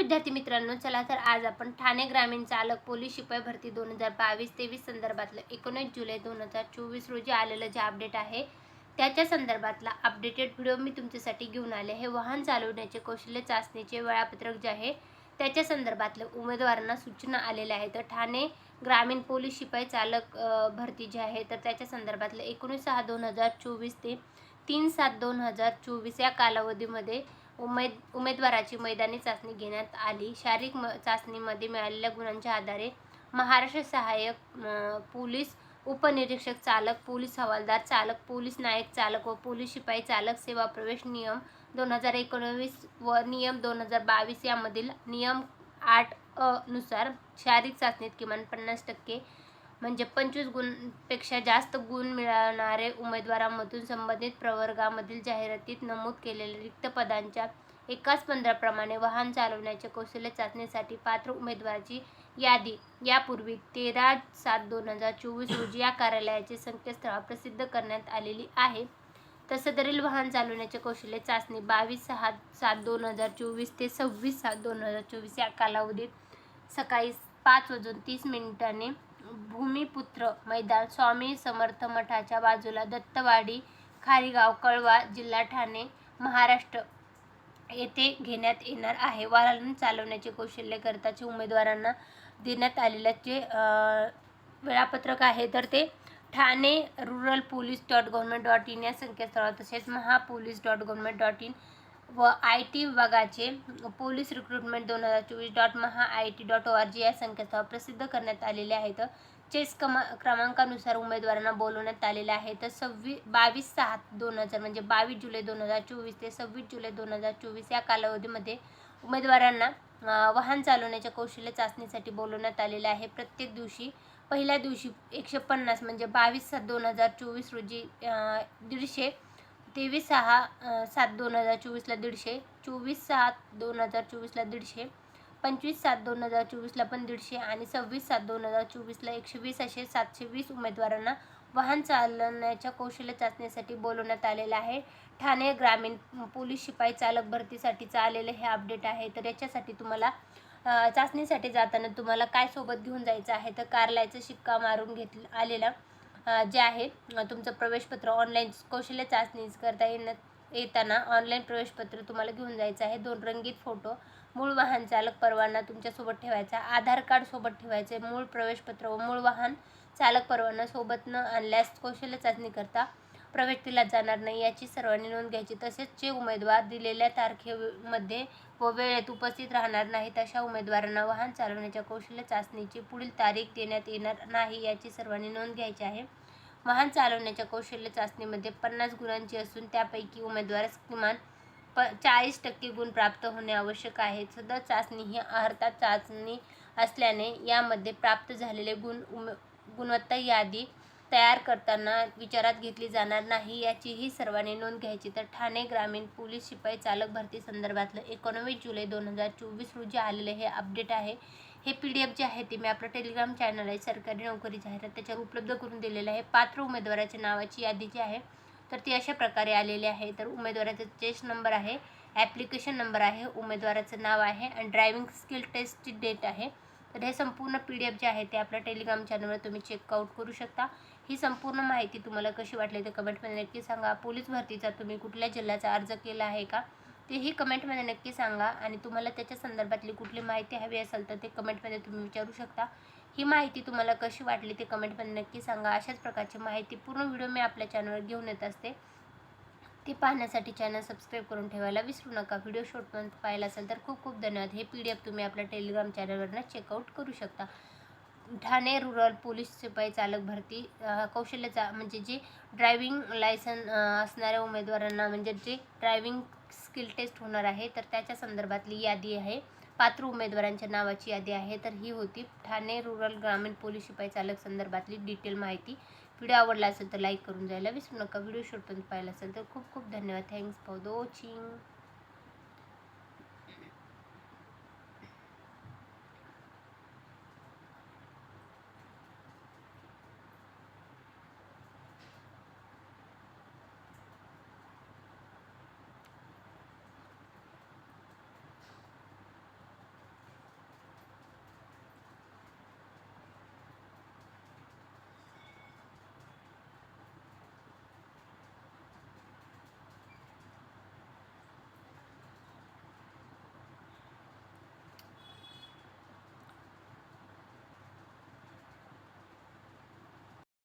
विद्यार्थी मित्रांनो चला तर आज आपण ठाणे ग्रामीण चालक पोलीस शिपाई भरती दोन हजार बावीस तेवीस संदर्भातलं एकोणीस जुलै दोन हजार चोवीस रोजी आलेलं जे अपडेट आहे त्याच्या संदर्भातला अपडेटेड व्हिडिओ मी तुमच्यासाठी घेऊन आले हे वाहन चालवण्याचे कौशल्य चाचणीचे वेळापत्रक जे आहे त्याच्या संदर्भातल्या उमेदवारांना सूचना आलेल्या आहेत. तर ठाणे ग्रामीण पोलीस शिपाई चालक भरती जी आहे तर त्याच्या संदर्भातलं एकोणीस सहा दोन हजार चोवीस ते तीन सात दोन हजार चोवीस या कालावधीमध्ये उमेद उमेदवाराची मैदानी चाचणी घेण्यात आली. शारीरिक म चाचणीमध्ये मिळालेल्या गुणांच्या आधारे महाराष्ट्र सहाय्यक पोलीस उपनिरीक्षक चालक पोलीस हवालदार चालक पोलीस नायक चालक व पोलीस शिपाई चालक सेवा प्रवेश नियम दोन हजार एकोणवीस व नियम दोन हजार बावीस यामधील नियम आठ अ नुसार शारीरिक चाचणीत किमान पन्नास टक्के म्हणजे पंचवीस गुणपेक्षा जास्त गुण मिळवणारे उमेदवारांमधून संबंधित प्रवर्गामधील जाहिरातीत नमूद केलेल्या रिक्त पदांच्या एकाच पंधराप्रमाणे वाहन चालवण्याच्या कौशल्य चाचणीसाठी पात्र उमेदवाराची यादी. यापूर्वी तेरा सात दोन हजार चोवीस रोजी या कार्यालयाचे संकेतस्थळावर प्रसिद्ध करण्यात आलेली आहे. तसे सदरील वाहन चालवण्याचे कौशल्य चाचणी बावीस सहा सात दोन हजार चोवीस ते सव्वीस सात दोन हजार चोवीस या कालावधीत सकाळी पाच वाजून तीस मिनिटांनी भूमिपुत्र मैदान स्वामी समर्थ मठाच्या बाजूला दत्तवाडी खारीगाव कळवा जिल्हा ठाणे महाराष्ट्र येथे घेण्यात येणार आहे. वाहन चालवण्याचे कौशल्य करताचे उमेदवारांना देण्यात आलेलं जे वेळापत्रक आहे तर ते Thane rural police dot government dot in या संकेतस्थळावर तसेच Mahapolice dot government dot in व आय टी विभागाचे पोलीस रिक्रुटमेंट दोन हजार चोवीस dot Maha I T dot O R G या संकेतस्थळावर प्रसिद्ध करण्यात आलेले आहेत. चेस कमा क्रमांकानुसार उमेदवारांना बोलवण्यात आलेले आहे. तर सव्वीस बावीस सहा दोन हजार म्हणजे बावीस जुलै दोन हजार चोवीस ते सव्वीस जुलै दोन हजार चोवीस या कालावधीमध्ये उमेदवारांना वाहन चालवण्याच्या कौशल्य चाचणीसाठी बोलवण्यात आलेले आहे. प्रत्येक दिवशी पहिल्या दिवशी एकशे पन्नास म्हणजे बावीस सात दोन हजार चोवीस रोजी दीडशे तेवीस सहा सात दोन हजार चोवीसला दीडशे चोवीस सात दोन हजार चोवीसला दीडशे पंचवीस सात दोन हजार चोवीसला पण दीडशे आणि सव्वीस सात दोन हजार चोवीसला एकशे वीस असे सातशे वीस उमेदवारांना वाहन चालवण्याच्या कौशल्य चाचणीसाठी बोलवण्यात आलेलं आहे. ठाणे ग्रामीण पोलीस शिपाई चालक भरतीसाठीचं आलेलं हे अपडेट आहे. तर याच्यासाठी तुम्हाला चाचणीसाठी जाताना तुम्हाला काय सोबत घेऊन जायचं आहे? तर कारलायचं शिक्का मारून घेत आलेला. जे आहे तुमचं प्रवेशपत्र ऑनलाईन कौशल्य चाचणी करता येणं येताना ऑनलाईन प्रवेशपत्र तुम्हाला घेऊन जायचं आहे. दोन रंगीत फोटो मूळ वाहन चालक परवाना तुमच्यासोबत ठेवायचा आधार कार्ड सोबत ठेवायचे मूळ प्रवेशपत्र व मूळ वाहन चालक परवाना सोबत न आणल्यास कौशल्य चाचणी करता प्रवेश दिला जाणार नाही याची सर्वांनी नोंद घ्यायची. तसेच जे उमेदवार दिलेल्या तारखेमध्ये व वेळेत उपस्थित राहणार नाहीत अशा उमेदवारांना वाहन चालवण्याच्या कौशल्य चाचणीची पुढील तारीख देण्यात येणार नाही याची सर्वांनी नोंद घ्यायची आहे. वाहन चालवण्याच्या कौशल्य चाचणीमध्ये पन्नास गुणांची असून त्यापैकी उमेदवारास किमान प चाळीस टक्के गुण प्राप्त होणे आवश्यक आहे. सदर चाचणी ही अर्थात चाचणी असल्याने यामध्ये प्राप्त झालेले गुण उमे गुणवत्ता यादी तयार करताना विचारात घेतली जाणार नाही याचीही सर्वांनी नोंद घ्यायची. तर ठाणे ग्रामीण पोलीस शिपाई चालक भरती संदर्भातलं एकोणवीस जुलै दोन हजार चोवीस रोजी आलेले हे अपडेट आहे. हे पी डी एफ जे आहे ते मी आपलं टेलिग्राम चॅनल आहे. सरकारी नोकरी जाहिरात त्याच्यावर उपलब्ध करून दिलेलं आहे. पात्र उमेदवाराच्या नावाची यादी जी आहे तर ती अशा प्रकारे आलेली आहे. तर उमेदवाराचा चेस्ट नंबर आहे ॲप्लिकेशन नंबर आहे उमेदवाराचं नाव आहे आणि ड्रायव्हिंग स्किल टेस्टची डेट आहे. तर हे संपूर्ण पी डी एफ जे आहे ते आपल्या टेलिग्राम चॅनलवर तुम्ही चेकआउट करू शकता. ही संपूर्ण माहिती तुम्हाला कशी वाटली ते कमेंटमध्ये नक्की सांगा. पोलीस भरतीचा तुम्ही कुठल्या जिल्ह्याचा अर्ज केला आहे का तेही कमेंटमध्ये नक्की सांगा. आणि तुम्हाला त्याच्या संदर्भातली कुठली माहिती हवी असेल तर ते कमेंटमध्ये तुम्ही विचारू शकता. ही माहिती तुम्हाला कशी वाटली ते कमेंटमध्ये नक्की सांगा. अशाच प्रकारची माहिती पूर्ण व्हिडिओ मी आपल्या चॅनलवर घेऊन येत असते. ते पाहण्यासाठी चॅनल सबस्क्राईब करून ठेवायला विसरू नका. व्हिडिओ शॉर्टपर्यंत पाहिला असेल तर खूप खूप धन्यवाद. हे पी डी एफ तुम्ही आपल्या टेलिग्राम चॅनलवरनं चेकआउट करू शकता. ठाणे रुरल पोलीस शिपाई चालक भरती कौशल्य कौशल्याचा म्हणजे जे ड्रायव्हिंग लायसन असणाऱ्या उमेदवारांना म्हणजे जे ड्रायव्हिंग स्किल टेस्ट होणार आहे तर त्याच्या संदर्भातली यादी आहे. पात्र उमेदवारांच्या नावाची यादी आहे तर ही होती. ठाणे रुरल ग्रामीण पोलीस शिपाई चालक संदर्भातली डिटेल माहिती. व्हिडिओ आवडला असेल तर लाईक करून जायला विसरू नका. व्हिडिओ शॉर्टपर्यंत पाहिला असेल तर खूप खूप धन्यवाद. Thanks for watching